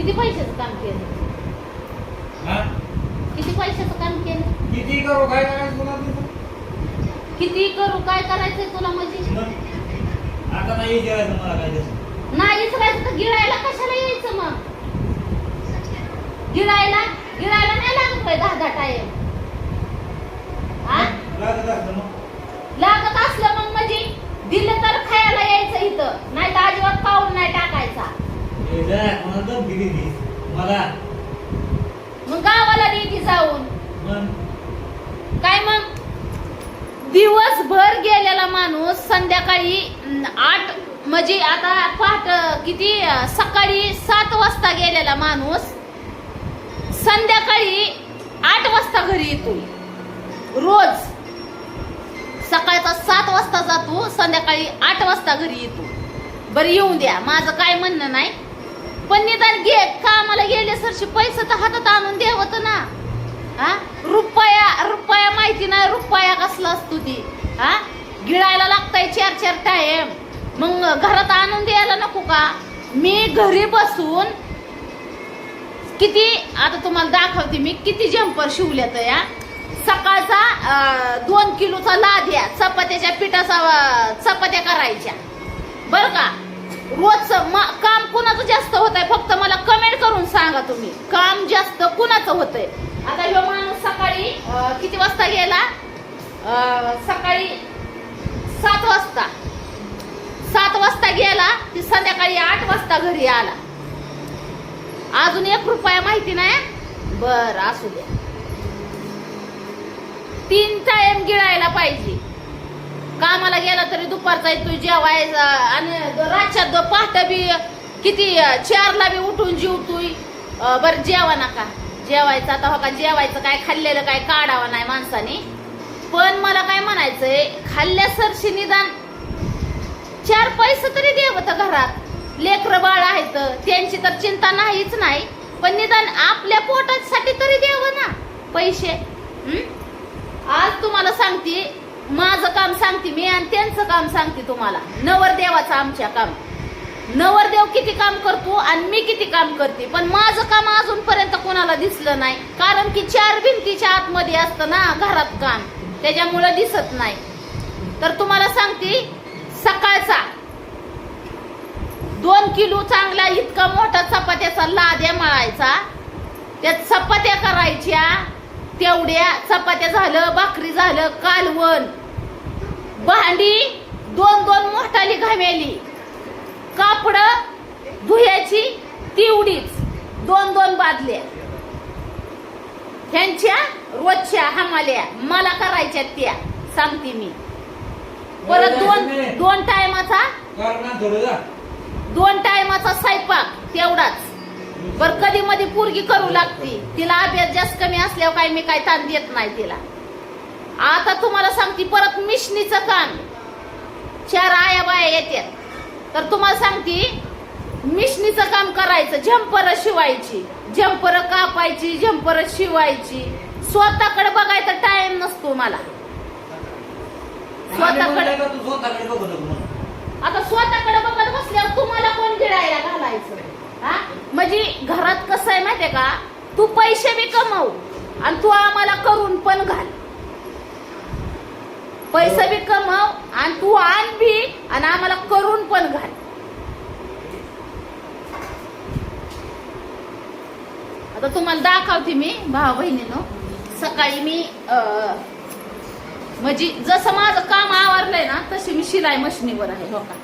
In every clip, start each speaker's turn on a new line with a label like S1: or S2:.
S1: किती पैशाचं काम केलं?
S2: हा?
S1: किती पैशाचं काम केलं?
S2: किती करू काय करायचं तुला तिथं?
S1: किती करू काय करायचंय तुला म्हणजे?
S2: मग? आता नाही जेवायचं मला काय तसं
S1: नाहीच राहायचं तर गिळायला कशाला यायचं मग? गिळायला? गिळायला नाही लागत बाई दहा दहा टाइम हा?
S2: लागत असतं मग.
S1: लागत असलं मग म्हणजे दिलं तर खायला यायचं इथं नाही तर अजिबात पाऊल नाही टाकायचा
S2: कोणाला मला.
S1: मग गावाला नेती जाऊन. काय मग? दिवसभर गेलेला माणूस संध्याकाळी अं, आठ म्हणजे आता पहाट किती अं, सकाळी सात वाजता गेलेला माणूस संध्याकाळी आठ वाजता घरी येतो. रोज. सकाळचा सात वाजता जातो संध्याकाळी आठ वाजता घरी येतो. बरं येऊन द्या. माझं काय म्हणणं नाही. पण निदान घे कामाला गेले सरशी पैसे तर हातात आणून देवत ना. हा? रुपया रुपया माहिती नाही रुपया कसला असतो ती. हा? गिळायला लागताय चार चार टाइम मग घरात आणून द्यायला नको का? मी घरी बसून किती आता तुम्हाला दाखवते मी किती जम्पर शिवल्यात या सकाळचा दोन किलोचा लाद्या चपात्याच्या पिठाचा चपात्या करायच्या. बरं का? रोजच काम कुणाचं जास्त होत आहे फक्त मला कमेंट करून सांगा तुम्ही. काम जास्त कुणाचं होतंय? आता ह्यो माणूस सकाळी किती वाजता गेला? सकाळी सात वाजता. सात वाजता गेला ती संध्याकाळी आठ वाजता घरी आला. अजून एक रुपया माहिती नाही? बर असू द्या. तीन टाइम गिळायला पाहिजे. कामाला गेला तरी दुपारचा तू जेवायचा. आणि रातच्या पाहता पहाट बी किती चारला बी उठून जेवतोय अं, बरं जेवा नका. जेवायचं आता हो का जेवायचं काय खाल्लेलं काय काढावं नाही माणसाने. पण मला काय म्हणायचंय खाल्ल्या सरशी निदान चार पैसे तरी द्यावं तर घरात. लेकरं बाळ आहेत त्यांची तर चिंता नाहीच नाही. पण निदान आपल्या पोटासाठी तरी द्यावं ना पैसे. आज तुम्हाला सांगते माझं काम सांगते मी आणि त्यांचं काम सांगते तुम्हाला. नवरदेवाचं आमच्या काम. नवरदेव किती काम करतो आणि मी किती काम करते. पण माझं काम अजूनपर्यंत कोणाला दिसलं नाही. कारण की चार भिंतीच्या आतमध्ये असतं ना घरात काम. त्याच्यामुळं दिसत नाही. तर तुम्हाला सांगते सकाळचा दोन किलो चांगला इतका मोठा चपात्याचा लाद्या मळायचा. त्या चपात्या करायच्या. तेवढ्या चपात्या झालं भाकरी झालं कालवण. भांडी दोन दोन मोठाली घामेली कापड धुयाची तेवढीच दोन दोन बादल्या. ह्यांच्या रोजच्या हमाल्या मला करायच्या त्या सांगते मी. परत दोन दोन टायमाचा दोन टायमाचा स्वयंपाक तेवढाच. बर कधी मध्ये पोरगी करू लागती. तिला अभ्यास जास्त कमी असल्यावर काय मी काय ताण देत नाही तिला. आता तुम्हाला सांगते परत मिशनीचं काम. चार आया बाया येतात तर तुम्हाला सांगते मिशनीचं काम करायचं झंपर शिवायची झंपर कापायची झंपर शिवायची. स्वतःकडे बघायचा टाइम नसतो मला. स्वतःकडे. आता स्वतःकडे बघत बसल्यावर तुम्हाला कोण गिळायला घालायचं? हा? म्हणजे घरात कसं आहे माहितीये का? तू पैसे बी कमव आणि तू आम्हाला करून पण घाल. पैसे बी कमव आणि तू आण बी आणि आम्हाला करून पण घाल. आता तुम्हाला दाखवते मी भाऊ बहिणीनो. सकाळी मी म्हणजे जसं माझं काम आवरलंय ना तशी मी शिलाई मशिनीवर आहे हो का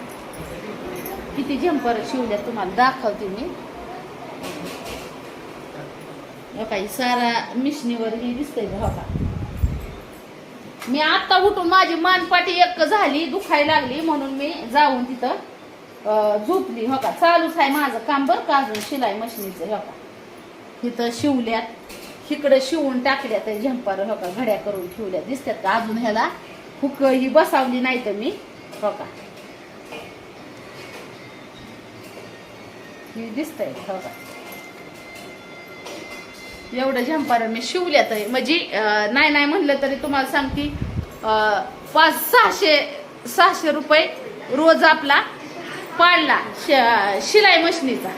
S1: किती झंपर शिवल्या तुम्हाला दाखवते मी. हो सारा मिशनीवर ही दिसतंय हो का मी आता उठून माझी मानपाटी एक झाली दुखायला लागली म्हणून मी जाऊन तिथं झोपली. हो का? चालूच आहे माझं काम बरं का अजून? शिलाई मशिनीचं हो का? तिथं शिवल्यात इकडे शिवून टाकल्यात त्या हो का? घड्या करून ठेवल्या दिसतात का अजून ह्याला? हुक ही बसावली नाही तर मी हो का? ही दिसतंय हो का? एवढं झंपार मी शिवल्यात आहे. म्हणजे नाही नाही म्हणलं तरी तुम्हाला सांगते पाच सहाशे सहाशे रुपये रोज आपला पाडला शिलाई मशिनीचा.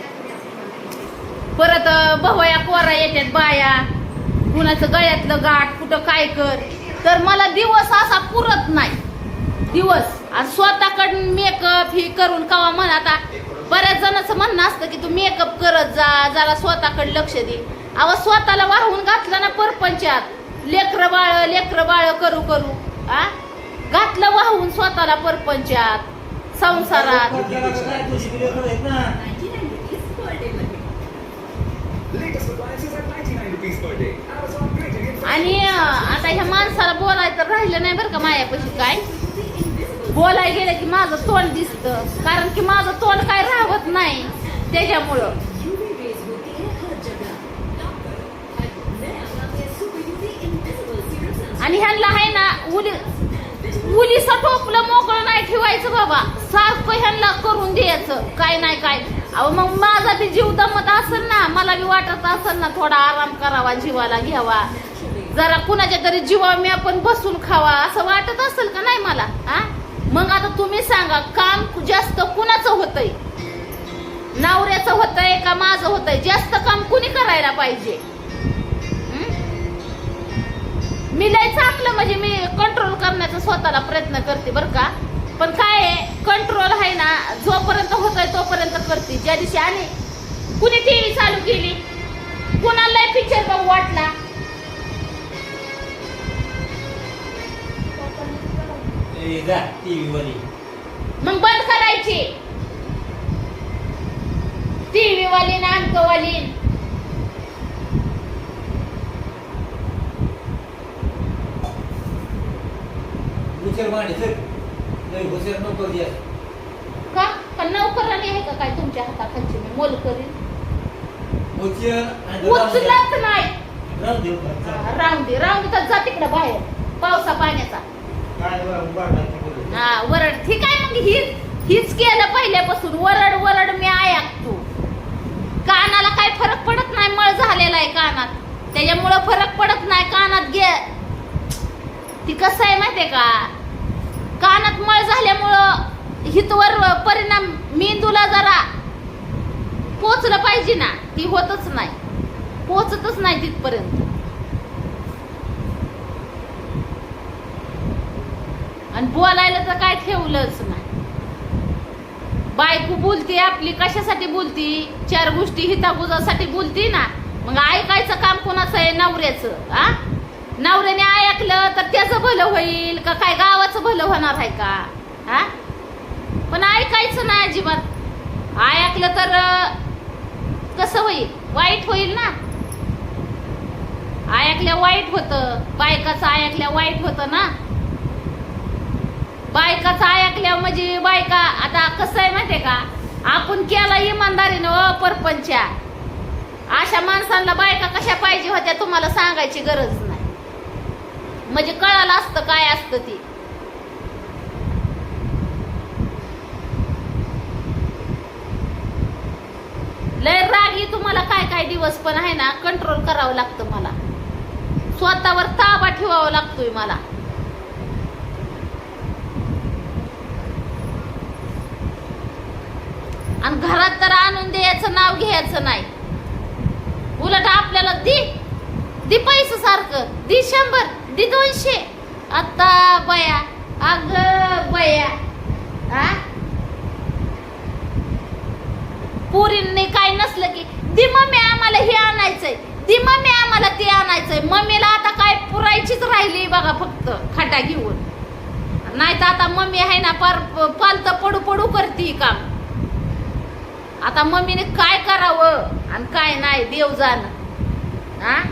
S1: परत भवया कोरा येतात बाया कुणाचं गळ्यातलं गाठ कुठं काय कर. तर मला दिवस असा पुरत नाही. दिवस. आणि स्वतःकडून मेकअप ही करून कवा मला आता बऱ्याच जणांचं म्हणणं असतं की तू मेकअप करत जा जरा स्वतःकडे लक्ष दे. अव स्वतःला वाहून घातलं ना परपंचात. लेकर बाळ लेकर बाळ करू करू. आ? घातलं वाहून स्वतःला परपंचात. संसारात. आणि आता ह्या माणसाला बोलायचं राहिलं नाही बरं का मायापाशी काय? बोलाय गेलं की माझं तोंड दिसतं. कारण की माझं तोंड काय राहत नाही. त्याच्यामुळं. आणि ह्यांना आहे ना उली उलीचं टोपलं मोकळं नाही ठेवायचं बाबा. सारखं ह्यांना करून द्यायचं. काय नाही काय. अहो मग माझा बी जीव दमत असेल ना मला बी वाटत असेल ना थोडा आराम करावा जीवाला घ्यावा. जरा कुणाच्या तरी जीवा मी आपण बसून खावा असं वाटत असेल का नाही मला? हा आता तुम्ही सांगा काम जास्त कुणाचं होतंय? नवऱ्याचं होतंय का माझं होतंय? जास्त काम कुणी करायला पाहिजे? मी लय चाकलं म्हणजे मी कंट्रोल करण्याचा स्वतःला प्रयत्न करते बरं का. पण काय आहे कंट्रोल आहे ना जोपर्यंत होतंय तोपर्यंत करते. ज्या दिवशी आणि कुणी टीव्ही चालू केली कुणाला पिक्चर बघू वाटला
S2: जा टीव्ही
S1: मग बंद करायची. टीव्ही वाली नानकवाली
S2: हुशार मांडी सर. नको द्या
S1: का? का नोकराने आहे का काय तुमच्या हाताखालची? मी मोल करीन.
S2: हुशार आणि.
S1: उचलत नाही.
S2: देऊ
S1: दे तर जा तिकडे बाहेर. पावसा पाण्याचा. हा वरड. ठीक आहे मग ही हीच केलं पहिल्यापासून. वरड वरड मी ऐकतो. कानाला काय फरक पडत नाही मळ झालेला आहे कानात. त्याच्यामुळं फरक पडत नाही कानात गे ती कसं आहे माहितीये का? कानात मळ झाल्यामुळं हितवर परिणाम मेंदूला जरा पोचलं पाहिजे ना. ती होतच नाही. पोचतच नाही तिथपर्यंत. आणि बोलायला तर काय ठेवलंच नाही. बायको बोलते आपली कशासाठी बोलती? चार गोष्टी हितागुजासाठी बोलती ना. मग ऐकायचं काम कोणाचं आहे? नवऱ्याचं आ? नवऱ्याने ऐकलं तर त्याचं भलं होईल का? काय गावाचं भलं होणार आहे का? हा पण ऐकायचं नाही अजिबात. ऐकलं तर कसं होईल? वाईट होईल ना. ऐकल्या वाईट होतं. बायकाचं ऐकल्या वाईट होतं ना. बायकाचं ऐकल्या म्हणजे बायका आता कसं आहे माहितीये का? आपण केला इमानदारीनं अ परपंचा. अशा माणसांना बायका कशा पाहिजे होत्या तुम्हाला सांगायची गरज नाही. म्हणजे कळालं असतं काय असतं ती. लय रागी तुम्हाला काय काय दिवस पण आहे ना कंट्रोल करावं लागतं मला. स्वतःवर ताबा ठेवावा लागतोय मला. आणि घरात तर आणून द्यायचं नाव घ्यायचं नाही. उलट आपल्याला दी दी पैसे सारखं दी शंभर दि दोनशे. आता बया अग बया आ? पुरींनी काय नसलं की दी मम्मी आम्हाला हे आणायचंय दी मम्मी आम्हाला ते आणायचंय. मम्मीला आता काय पुरायचीच राहिली बघा फक्त खाटा घेऊन. नाही तर आता मम्मी आहे ना पार पालत पडू पडू करते काम. आता मम्मीने काय करावं आणि काय नाही देव जाण. हा?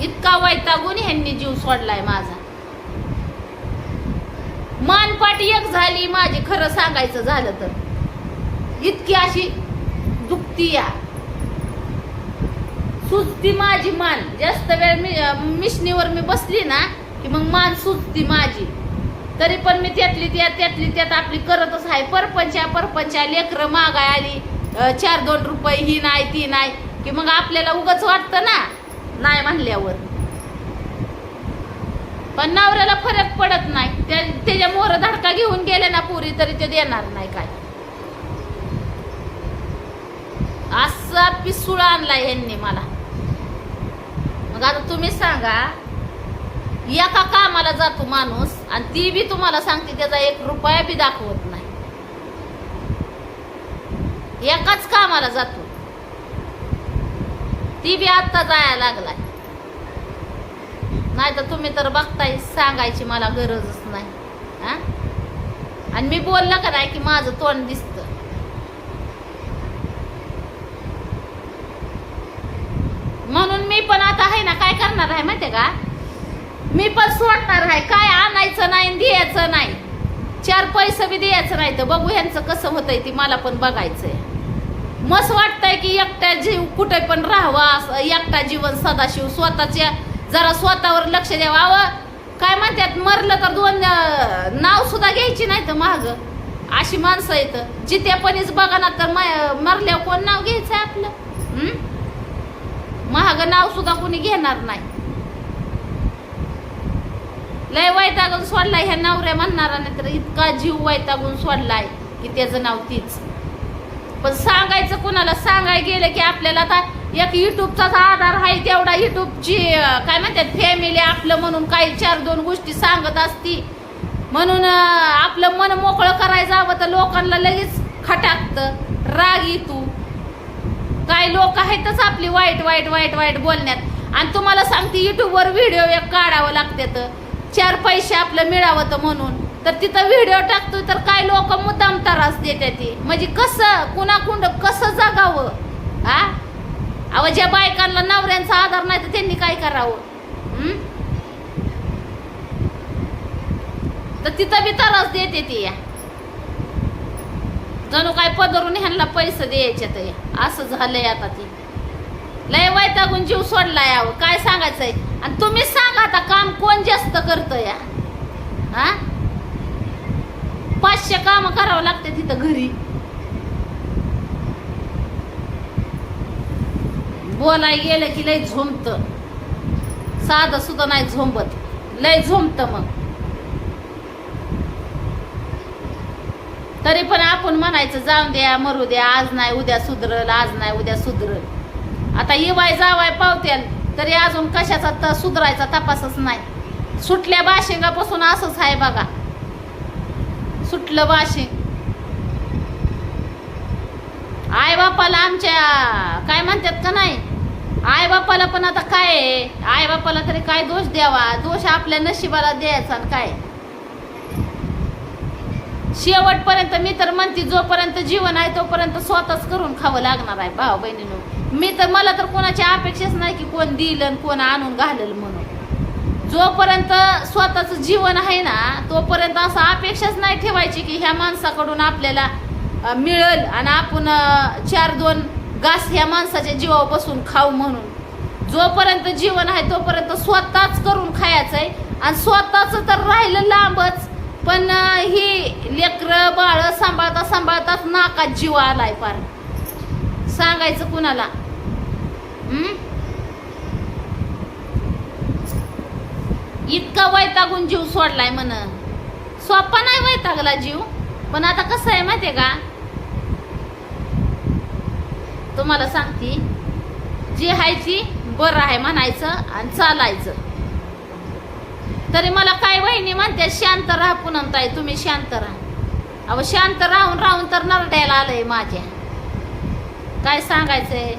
S1: इतका वैतागून ह्यांनी जीव सोडलाय माझा. मानपाट एक झाली माझी खरं सांगायचं झालं तर. इतकी अशी दुखती या. सुजती माझी मान. जास्त वेळ मी मिशनीवर मी बसली ना की मग मान सुजती माझी. तरी पण मी त्यातली त्यात त्यातली त्यात आपली करतच आहे. परपंचा परपंचा लेकरं मागाय आली. चार दोन रुपये ही नाही ती नाही. की मग आपल्याला उगच वाटतं ना? नाही म्हणल्यावर. पण नवऱ्याला फरक पडत नाही. त्या त्याच्या मोर धडका घेऊन गेले ना पुरी तरी ते देणार नाही काय. असा पिसूळ आणला यांनी मला. मग आता तुम्ही सांगा एका कामाला जातो माणूस आणि ती बी तुम्हाला सांगते त्याचा एक रुपया बी दाखवत नाही. एकाच कामाला जातो. ती बी आत्ता जायला लागलाय. नाही तर तुम्ही तर बघताय सांगायची मला गरजच नाही. हा? आणि मी बोललं का नाही की माझं तोंड दिसतं. म्हणून मी पण आता आहे ना काय करणार आहे माहिती का? मी पण सोडणार आहे काय आणायचं नाही आणि द्यायचं नाही. चार पैसे बी द्यायचं नाही तर बघू ह्यांचं कसं होतंय ती मला पण बघायचंय. मस्त वाटतंय की एकटा जीव कुठे पण राहावा असं एकटा जीवन सदाशिव स्वतःच्या जरा स्वतःवर लक्ष द्यावं. काय म्हणतात मरलं तर दोन नाव सुद्धा घ्यायची नाही तर महाग अशी माणसं येतं जितेपणीच बघा ना तर म- मरल्यावर कोण नाव घ्यायचं आपलं? महाग नाव सुद्धा कोणी घेणार नाही. लय वैतागून सोडलाय ह्या नवऱ्या म्हणणाराने तर इतका जीव वैतागून सोडलाय की त्याचं नाव तीच. पण सांगायचं कुणाला? सांगाय गेलं की आपल्याला आता एक युट्यूबचाच आधार आहे तेवढा युट्यूबची काय म्हणतात फॅमिली आपलं म्हणून काही चार दोन गोष्टी सांगत असती. म्हणून आपलं मन मोकळं करायचं हवं तर लोकांना लगेच खटाकतं. राग येतो काही लोक आहेतच आपली वाईट वाईट वाईट वाईट बोलण्यात. आणि तुम्हाला सांगते युट्यूबवर व्हिडिओ एक काढावं लागते तर. चार पैसे आपलं मिळावं तर म्हणून. तर तिथं व्हिडिओ टाकतो तर काय लोक मुद्दाम त्रास देते ती. म्हणजे कसं कुणाकुंड कसं जगावं? हा अहो ज्या बायकांना नवऱ्यांचा आधार नाही तर त्यांनी काय करावं? तर तिथं बी त्रास देते ती. या जणू काय पदरून ह्यांना पैसे द्यायचे तर असं झालंय आता ती. लय वैतागून जीव सोडलाय अहो. काय सांगायचंय? आणि तुम्ही सांगा आता काम कोण जास्त करतं या हा? पाचशे काम करावं लागते तिथं घरी. बोलाय गेलं की लय झोमत. साधं सुद्धा नाही झोंबत. लय झोमत मग. तरी पण आपण म्हणायचं जाऊन द्या मरू द्या आज नाही उद्या सुधरल आज नाही उद्या सुधरल. आता येवाय जावाय पावत्याल. तरी अजून कशाचा त सुधरायचा तपासच नाही. सुटल्या बाशिंगापासून असंच आहे बघा. सुटलं बाशिंग. आई बापाला आमच्या काय म्हणतात का नाही? आई बापाला पण आता काय आई बापाला तरी काय दोष द्यावा? दोष आपल्या नशिबाला द्यायचा आणि काय? शेवटपर्यंत मी तर म्हणते जोपर्यंत जीवन आहे तोपर्यंत स्वतःच करून खावं लागणार आहे भाऊ बहिणीनं. मी तर मला तर कोणाची अपेक्षाच नाही की कोण दिलं आणि कोण आणून घालेल म्हणून. जोपर्यंत स्वतःचं जीवन आहे ना तोपर्यंत असं अपेक्षाच नाही ठेवायची की ह्या माणसाकडून आपल्याला मिळेल मिळल आणि आपण चार दोन घास ह्या माणसाच्या जीवावर बसून खाऊ म्हणून. जोपर्यंत जीवन आहे तोपर्यंत स्वतःच करून खायचं आहे आणि स्वतःच तर राहिलं लांबच पण ही लेकरं बाळ सांभाळता सांभाळताच नाकात जीव आलाय पार सांगायचं कुणाला? इतका वैतागून जीव सोडलाय म्हण. सोपा नाही वैतागला जीव. पण आता कसं आहे माहितीये का? तुम्हाला सांगते. जी हायची बरं आहे म्हणायचं आणि चालायचं. तरी मला काय वहिनी म्हणते शांत राहा पुनमताई तुम्ही शांत राहा. अहो शांत राहून राहून तर नरड्याला आलंय माझ्या. काय सांगायचंय